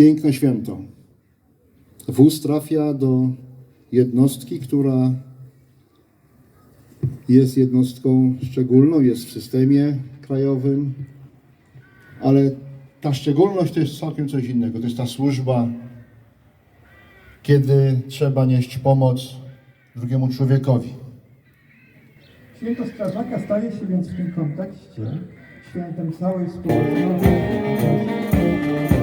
piękne święto. Wóz trafia do jednostki, która jest jednostką szczególną, jest w systemie krajowym, ale ta szczególność to jest całkiem coś innego. To jest ta służba, kiedy trzeba nieść pomoc drugiemu człowiekowi. Święto Strażaka staje się więc w tym kontekście świętem całej społeczności.